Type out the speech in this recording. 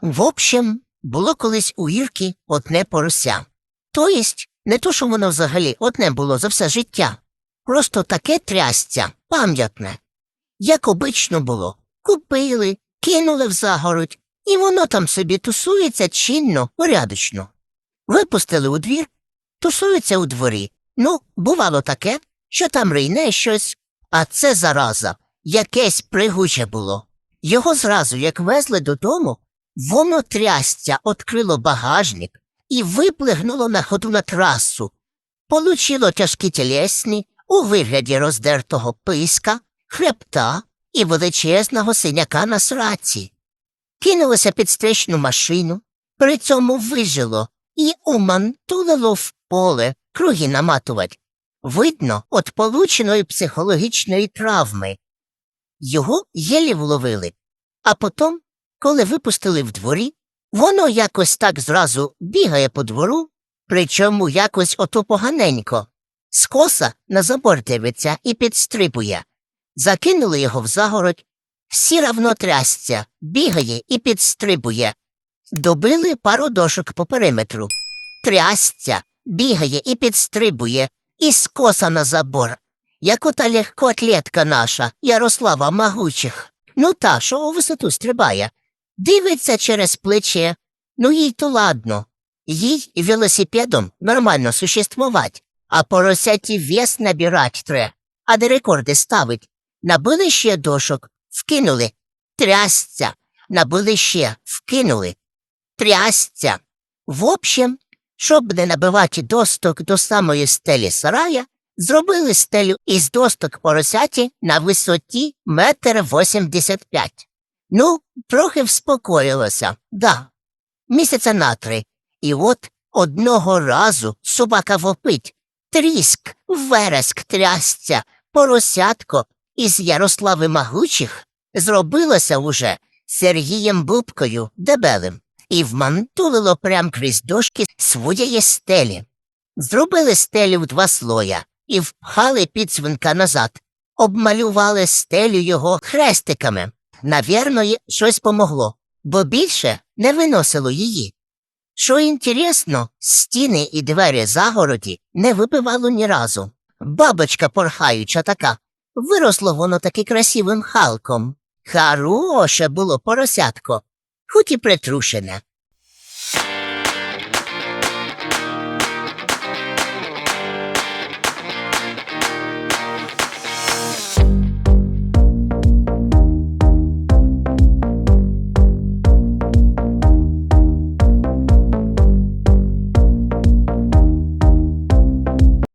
В общем, було колись у Ірки одне порося. То єсть, не то, що воно взагалі одне було за все життя. Просто таке трясця, пам'ятне. Як обично було, купили, кинули в загородь, і воно там собі тусується чинно, порядочно. Випустили у двір, тусується у дворі. Ну, бувало таке, що там рийне щось, а це зараза, якесь пригуче було. Його зразу, як везли додому, воно трясця відкрило багажник і виплигнуло на ходу на трасу. Получило тяжкі тілесні у вигляді роздертого писка, хребта і величезного синяка на сраці. Кинулося під стрічну машину, при цьому вижило і умантулило в поле круги наматувати. Видно, от полученої психологічної травми. Його єлі вловили, а потім, коли випустили в дворі, воно якось так зразу бігає по двору, причому якось ото поганенько. Скоса на забор дивиться і підстрибує. Закинули його в загородь, всі равно трясця, бігає і підстрибує. Добили пару дошок по периметру. Трясця, бігає і підстрибує, і скоса на забор. Як ота легкоатлетка наша, Ярослава Магучих. Ну та, що у висоту стрибає. Дивиться через плече. Ну їй то ладно. Їй велосипедом нормально существовать, а поросяті вес набирать тре, а де рекорди ставить. Набили ще дошок, вкинули. Трясця. Набили ще, вкинули. Трясця. В общем, щоб не набивати досток до самої стелі сарая, зробили стелю із досток поросяті на висоті метр восімдесят п'ять. Ну, трохи вспокоїлося, да, місяця на три. І от одного разу собака вопить, тріск, вереск трясця, поросятко із Ярослави Магучих зробилося уже Сергієм Бубкою дебелим і вмантулило прям крізь дошки своєї стелі. Зробили стелю в два слоя і впхали підсвинка назад, обмалювали стелю його хрестиками. Навірно, щось помогло, бо більше не виносило її. Що інтересно, стіни і двері загороді не випивало ні разу. Бабочка порхаюча така. Виросло воно таки красивим халком. Хороше було поросятко, хоч і притрушене.